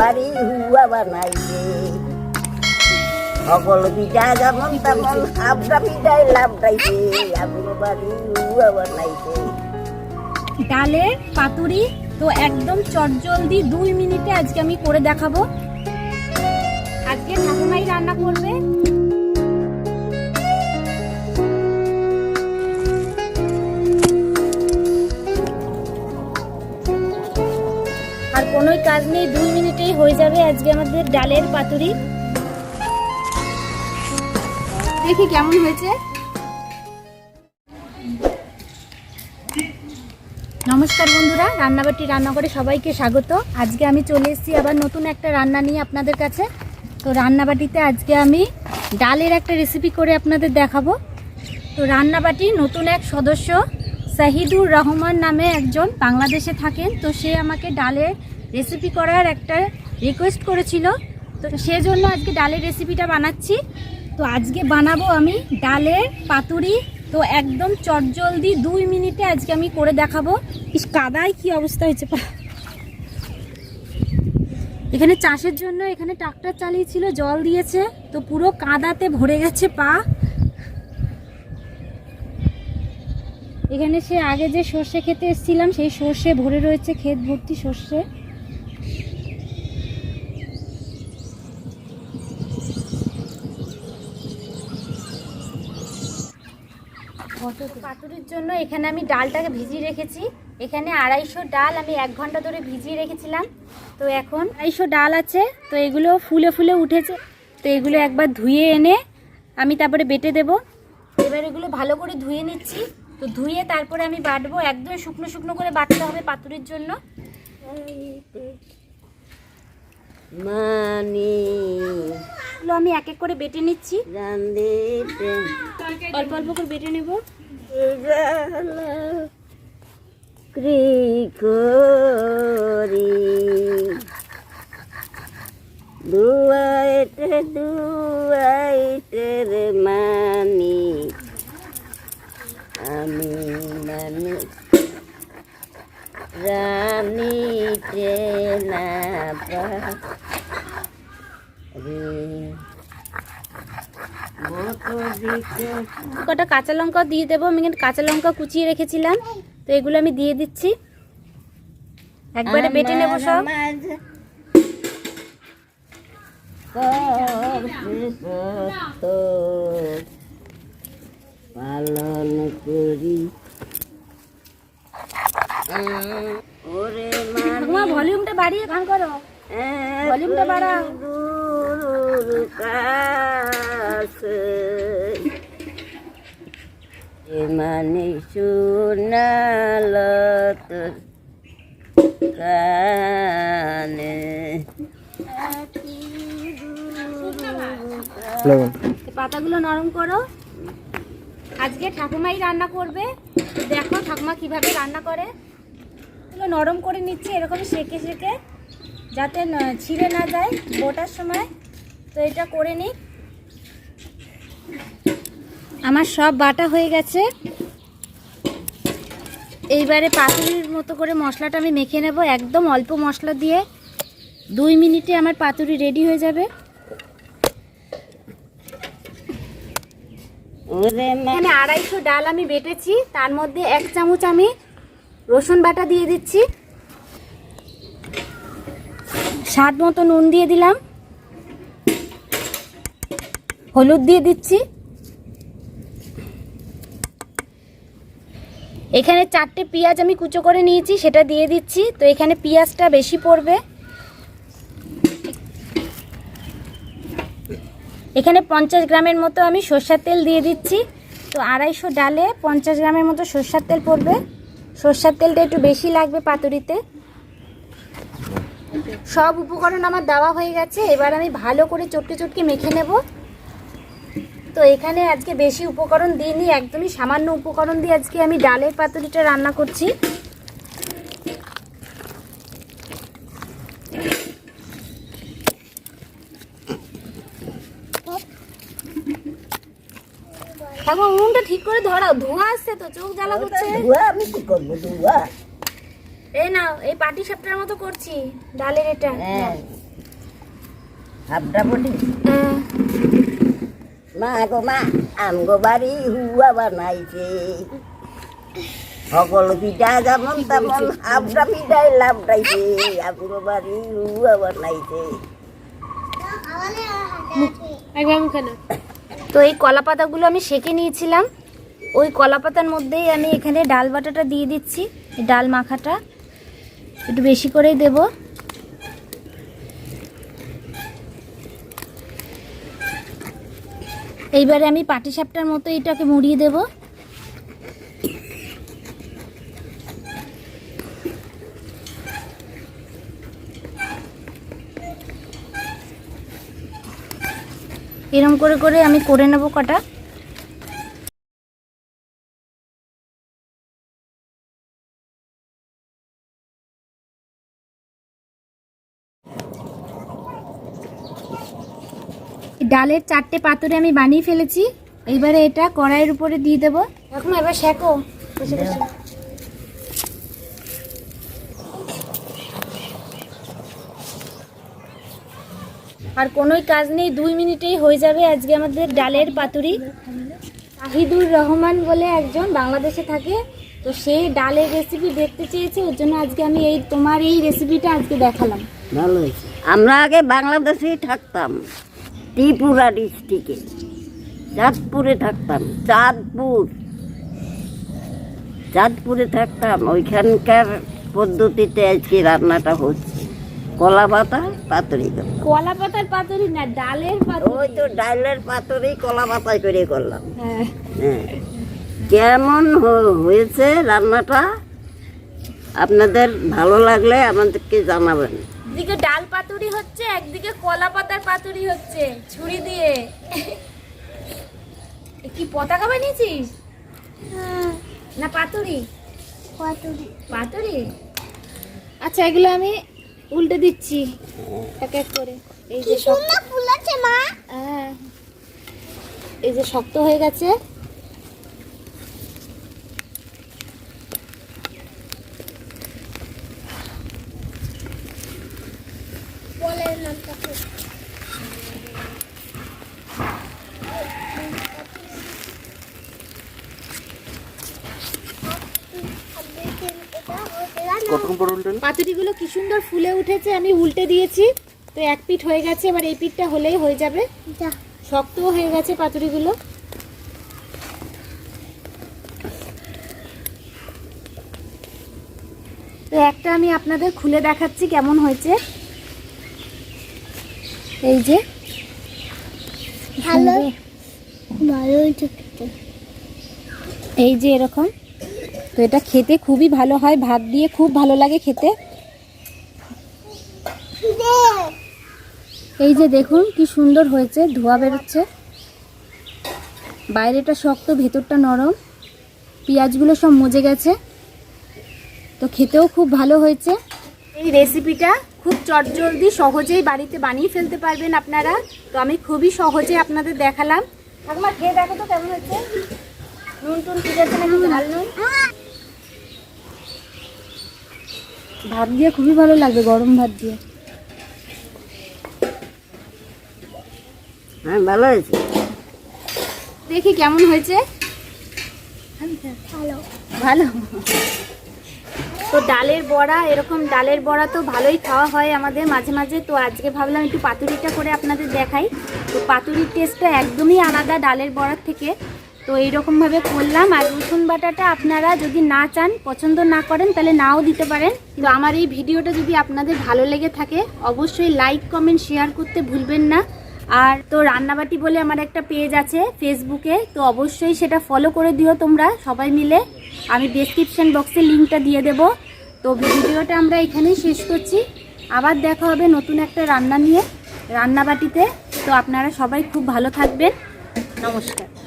বাড়ি পিঠা আগুন বাড়ি ডালে পাতুরি, তো একদম চটজলদি দুই মিনিটে আজকে আমি করে দেখাবো। আজকে ঠাকুমাই রান্না করবে। কোনোই কাজ নেই, দুই মিনিটেই হয়ে যাবে আজকে আমাদের ডালের পাতুরি। দেখি কেমন হয়েছে। নমস্কার বন্ধুরা, রান্নাবাটি রান্নাঘরে সবাইকে স্বাগত। আজকে আমি চলে এসেছি আবার নতুন একটা রান্না নিয়ে আপনাদের কাছে। তো রান্নাবাটিতে আজকে আমি ডালের একটা রেসিপি করে আপনাদের দেখাবো। তো রান্নাবাটি নতুন এক সদস্য, সাহিদুর রহমান নামে একজন বাংলাদেশে থাকেন। তো সে আমাকে ডালের রেসিপি করার একটা রিকোয়েস্ট করেছিল। তো সেজন্য আজকে ডালের রেসিপিটা বানাচ্ছি। তো আজকে বানাবো আমি ডালের পাতুরি। তো একদম চটজলদি দুই মিনিটে আজকে আমি করে দেখাবো। ইস, কাদায় কি অবস্থা হয়েছে এখানে চাষের জন্য এখানে ট্রাক্টর চালিয়েছিল, জল দিয়েছে। তো পুরো কাদাতে ভরে গেছে, পা। এখানে সে আগে যে সর্ষে খেতে এসেছিলাম, সেই সর্ষে ভরে রয়েছে, ক্ষেত ভর্তি সর্ষে। পাতুরির জন্য এখানে আমি ডালটাকে ভিজিয়ে রেখেছি। এখানে আড়াইশো ডাল আমি এক ঘণ্টা ধরে ভিজিয়ে রেখেছিলাম। তো এখন আড়াইশো ডাল আছে তো এগুলো ফুলে ফুলে উঠেছে। তো এগুলো একবার ধুয়ে এনে আমি তারপরে বেটে দেব। এবার এগুলো ভালো করে ধুয়ে নিচ্ছি। তো ধুয়ে তারপরে আমি বাটবো একদম শুকনো শুকনো করে বাটতে হবে পাতুরির জন্য। মানি। আমি এক এক করে বেটে নিচ্ছি। অল্প অল্প করে বেটে নেব। করি? দুয়াইতে দুয়াইতে রে মানি আমি মানুষ রানীতে না পারি কটা কাঁচা লঙ্কা দিয়ে দেবো। আমি কাঁচা লঙ্কা কুচিয়ে রেখেছিলাম। তো এগুলো আমি দিয়ে দিচ্ছি। একবারে বেটে নেব সব। পালন করি। ভলিউমটা বাড়িয়ে গান করো। ভলিউমটা বাড়াও। দূর কাছে এ মানে শোনাল তোর কানে এই পাতাগুলো নরম করো। আজকে ঠাকুমাই রান্না করবে। দেখো ঠাকুমা কীভাবে রান্না করে। এগুলো নরম করে নিচ্ছে এরকম সেকে সেকে যাতে ন- ছিঁড়ে না যায় বোটার সময়। তো এটা করে নিই আমার সব বাটা হয়ে গেছে। এইবারে পাতুরির মতো করে মশলাটা আমি মেখে নেব একদম অল্প মশলা দিয়ে। দুই মিনিটে আমার পাতুরি রেডি হয়ে যাবে। এখানে আড়াইশো ডাল আমি বেটেছি তার মধ্যে এক চামচ আমি রসুন বাটা দিয়ে দিচ্ছি। স্বাদ মতো নুন দিয়ে দিলাম। হলুদ দিয়ে দিচ্ছি। এখানে চারটে পেঁয়াজ আমি কুচো করে নিয়েছি, সেটা দিয়ে দিচ্ছি। তো এখানে পেঁয়াজটা বেশি পড়বে। এখানে পঞ্চাশ গ্রামের মতো আমি সর্ষার তেল দিয়ে দিচ্ছি। তো আড়াইশো ডালে পঞ্চাশ গ্রামের মতো সর্ষার তেল পড়বে। সর্ষার তেলটা একটু বেশি লাগবে পাতুরিতে। সব উপকরণ আমার দেওয়া হয়ে গেছে। এবার আমি ভালো করে চটকে চটকে মেখে নেব। তো এখানে আজকে বেশি উপকরণ দিইনি একদমই সামান্য উপকরণ দিয়ে আজকে আমি ডালের পাতুরিটা রান্না করছি। ঠাকুর উনুনটা ঠিক করে ধরাও ধোঁয়া আসছে তো চোখ জ্বালা করছে। ধোয়া আমি কি করব ধোয়া? এই নাও এই পাটি সাপটার মতো করছি ডালের এটা। হ্যাঁ। হাবড়া বটি? হ্যাঁ। মা গো মা, আমগো বাড়ি হুয়া বানাইছে। সকল পিঠা যেমন তেমন হাবড়া পিঠাই লাভটাইছে আমগো বাড়ি হুয়া বানাইছে। তো এই কলা পাতাগুলো আমি সেকে নিয়েছিলাম। ওই কলা পাতার মধ্যেই আমি এখানে ডাল বাটাটা দিয়ে দিচ্ছি, ডাল মাখাটা। একটু বেশি করেই দেব। এইবারে আমি পাটিসাপটার মতো এটাকে মুড়িয়ে দেব। এরম করে করে আমি করে নেব কটা। ডালের চারটে পাতুরে আমি বানিয়ে ফেলেছি। এবারে এটা কড়াইয়ের উপরে দিয়ে দেবো। এখন এবার শেখো। আর কোনোই কাজ নেই দুই মিনিটেই হয়ে যাবে আজকে আমাদের ডালের পাতুরি। শাহিদুর রহমান বলে একজন বাংলাদেশে থাকে। তো সেই ডালের রেসিপি দেখতে চেয়েছে ওর জন্য আজকে আমি এই তোমার এই রেসিপিটা আজকে দেখালাম। ভালো হয়েছে। আমরা আগে বাংলাদেশেই থাকতাম। ত্রিপুরা ডিস্ট্রিক্টে। চাঁদপুরে থাকতাম চাঁদপুর। চাঁদপুরে থাকতাম ওইখানকার পদ্ধতিতে আজকে রান্নাটা হচ্ছে। কলা পাতা পাতুরি কলা পাতার পাতুরি না ডালের ওই তো ডালের পাতুরি কলা পাতায় করে করলাম। হ্যাঁ। হ্যাঁ। কেমন হয়েছে রান্নাটা? আপনাদের ভালো লাগলে আমাদেরকে জানাবেন। একদিকে ডাল পাতুরি হচ্ছে একদিকে কলা পাতার পাতুরি হচ্ছে ছুরি দিয়ে। এ কি পতাকা বানিয়েছিস? না পাতুরি? পাতুরি। পাতুরি? আচ্ছা এগুলো আমি উল্টে দিচ্ছি। এক এক করে। এই যে মা। হ্যাঁ। এই যে শক্ত হয়ে গেছে। পর উল্টেন পাতুরিগুলো কি সুন্দর ফুলে উঠেছে আমি উল্টে দিয়েছি। তো এক পিঠ হয়ে গেছে এবার এই পিঠটা হলেই হয়ে যাবে। শক্তও হয়ে গেছে পাতুরিগুলো। তো একটা আমি আপনাদের খুলে দেখাচ্ছি কেমন হয়েছে। এই যে। ভালো। ভালো এই যে এরকম। তো এটা খেতে খুবই ভালো হয়, ভাত দিয়ে খুব ভালো লাগে খেতে। এই যে দেখুন কি সুন্দর হয়েছে, ধোয়া বেরোচ্ছে। বাইরেটা শক্ত, ভেতরটা নরম। পেঁয়াজগুলো সব মজে গেছে। তো খেতেও খুব ভালো হয়েছে। এই রেসিপিটা খুব চটজলদি সহজেই বাড়িতে বানিয়ে ফেলতে পারবেন আপনারা। তো আমি খুবই সহজে আপনাদের দেখালাম। ঠাকুমা, খেয়ে দেখো তো কেমন হচ্ছে নুন টুন ঠিক আছে নাকি? ঝাল নুন? ভাত দিয়ে খুবই ভালো লাগবে গরম ভাত দিয়ে। হ্যাঁ ভালো হয়েছে? দেখি কেমন হয়েছে? ভালো। ভালো? তো ডালের বড়া এরকম ডালের বড়া তো ভালোই খাওয়া হয় আমাদের মাঝে মাঝে। তো আজকে ভাবলাম একটু পাতুরিটা করে আপনাদের দেখাই। তো পাতুরির টেস্টটা একদমই আলাদা ডালের বড়ার থেকে। তো এইরকমভাবে করলাম। আর রসুন বাটাটা আপনারা যদি না চান, পছন্দ না করেন, তাহলে নাও দিতে পারেন। কিন্তু আমার এই ভিডিওটা যদি আপনাদের ভালো লেগে থাকে, অবশ্যই লাইক কমেন্ট শেয়ার করতে ভুলবেন না। আর তো রান্নাবাটি বলে আমার একটা পেজ আছে ফেসবুকে তো অবশ্যই সেটা ফলো করে দিও তোমরা সবাই মিলে। আমি ডেসক্রিপশন বক্সে লিঙ্কটা দিয়ে দেব। তো ভিডিওটা আমরা এখানেই শেষ করছি। আবার দেখা হবে নতুন একটা রান্না নিয়ে, রান্নাবাটিতে। তো আপনারা সবাই খুব ভালো থাকবেন। নমস্কার।